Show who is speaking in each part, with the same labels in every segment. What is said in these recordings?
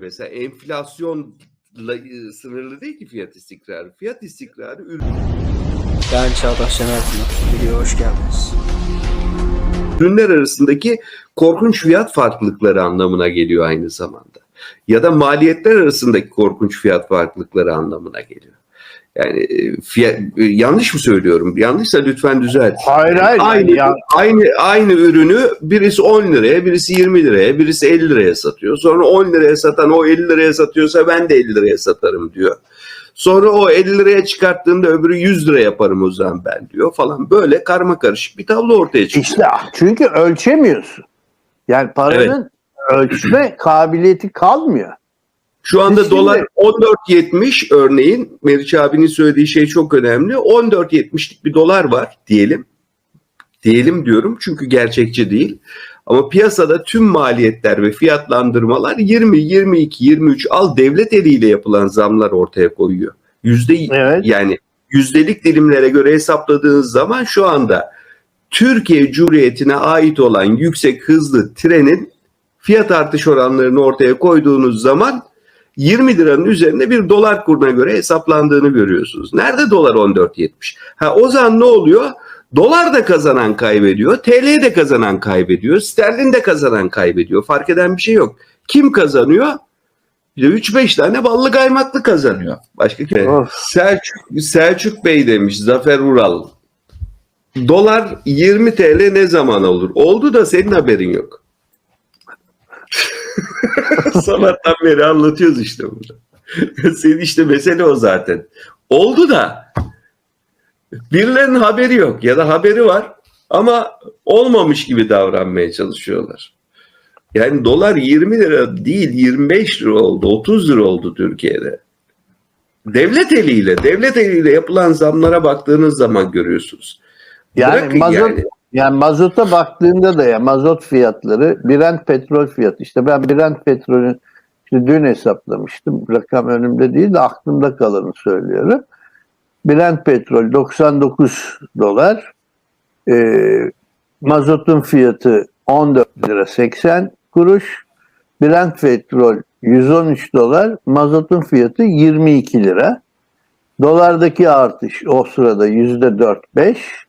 Speaker 1: Mesela enflasyonla e, sınırlı değil ki fiyat istikrarı. Fiyat istikrarı ürün
Speaker 2: Ben Çağdaş Şener. Videoya hoş geldiniz.
Speaker 1: ürünler arasındaki korkunç fiyat farklılıkları anlamına geliyor aynı zamanda. Ya da maliyetler arasındaki korkunç fiyat farklılıkları anlamına geliyor. Yani e, fiyat, e, yanlış mı söylüyorum? Yanlışsa lütfen düzelt.
Speaker 3: Hayır hayır.
Speaker 1: Aynı,
Speaker 3: ya,
Speaker 1: aynı aynı ürünü birisi 10 liraya, birisi 20 liraya, birisi 50 liraya satıyor. Sonra 10 liraya satan o 50 liraya satıyorsa ben de 50 liraya satarım diyor. Sonra o 50 liraya çıkarttığında öbürü 100 lira yaparım o zaman ben diyor falan. Böyle karma karışık bir tablo ortaya çıkıyor.
Speaker 3: işte çünkü ölçemiyorsun. Yani paranın ölçme kabiliyeti kalmıyor.
Speaker 1: Şu anda
Speaker 3: şimdi-
Speaker 1: dolar 14.70 örneğin Meriç abinin söylediği şey çok önemli. 14.70'lik bir dolar var diyelim. Diyelim diyorum çünkü gerçekçi değil. Ama piyasada tüm maliyetler ve fiyatlandırmalar 20, 22, 23 al devlet eliyle yapılan zamlar ortaya koyuyor. Yüzde
Speaker 3: Evet.
Speaker 1: yani yüzdelik dilimlere göre hesapladığınız zaman şu anda Türkiye Cumhuriyeti'ne ait olan yüksek hızlı trenin fiyat artış oranlarını ortaya koyduğunuz zaman 20 liranın üzerinde bir dolar kuruna göre hesaplandığını görüyorsunuz. Nerede dolar 14.70? Ha o zaman ne oluyor? Dolar da kazanan kaybediyor, TL de kazanan kaybediyor, sterlin de kazanan kaybediyor. Fark eden bir şey yok. Kim kazanıyor? Bir de 3-5 tane ballı kaymaklı kazanıyor. Başka kim?
Speaker 3: Of.
Speaker 1: Selçuk, Selçuk Bey demiş Zafer Ural. Dolar 20 TL ne zaman olur? Oldu da senin haberin yok. Sabahtan beri anlatıyoruz işte bunu. senin işte mesele o zaten. Oldu da birilerinin haberi yok ya da haberi var ama olmamış gibi davranmaya çalışıyorlar. Yani dolar 20 lira değil 25 lira oldu 30 lira oldu Türkiye'de. Devlet eliyle, devlet eliyle yapılan zamlara baktığınız zaman görüyorsunuz.
Speaker 3: Yani
Speaker 1: Bırakın
Speaker 3: mazot
Speaker 1: yani.
Speaker 3: Yani mazota baktığında da ya mazot fiyatları Brent petrol fiyatı işte ben Brent petrolün işte dün hesaplamıştım. Rakam önümde değil de aklımda kalanı söylüyorum. Brent petrol 99 dolar. Ee, mazotun fiyatı 14 lira 80 kuruş. Brent petrol 113 dolar. Mazotun fiyatı 22 lira. Dolardaki artış o sırada %4-5.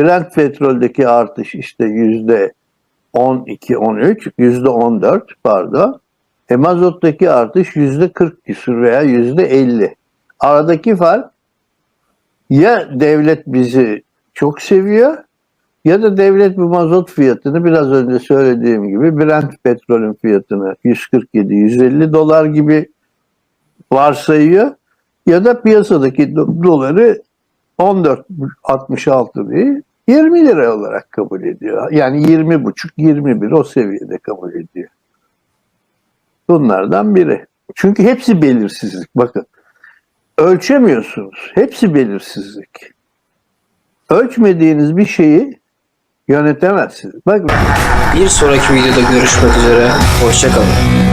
Speaker 3: Brent petroldeki artış işte yüzde 12, 13, yüzde 14 pardon. E mazottaki artış yüzde 40 küsur veya yüzde 50. Aradaki fark ya devlet bizi çok seviyor ya da devlet bu mazot fiyatını biraz önce söylediğim gibi Brent petrolün fiyatını 147-150 dolar gibi varsayıyor ya da piyasadaki do- doları 14.66 değil 20 lira olarak kabul ediyor. Yani 20 buçuk 21 o seviyede kabul ediyor. Bunlardan biri. Çünkü hepsi belirsizlik. Bakın ölçemiyorsunuz. Hepsi belirsizlik. Ölçmediğiniz bir şeyi yönetemezsiniz. Bakın
Speaker 2: Bir sonraki videoda görüşmek üzere. Hoşçakalın.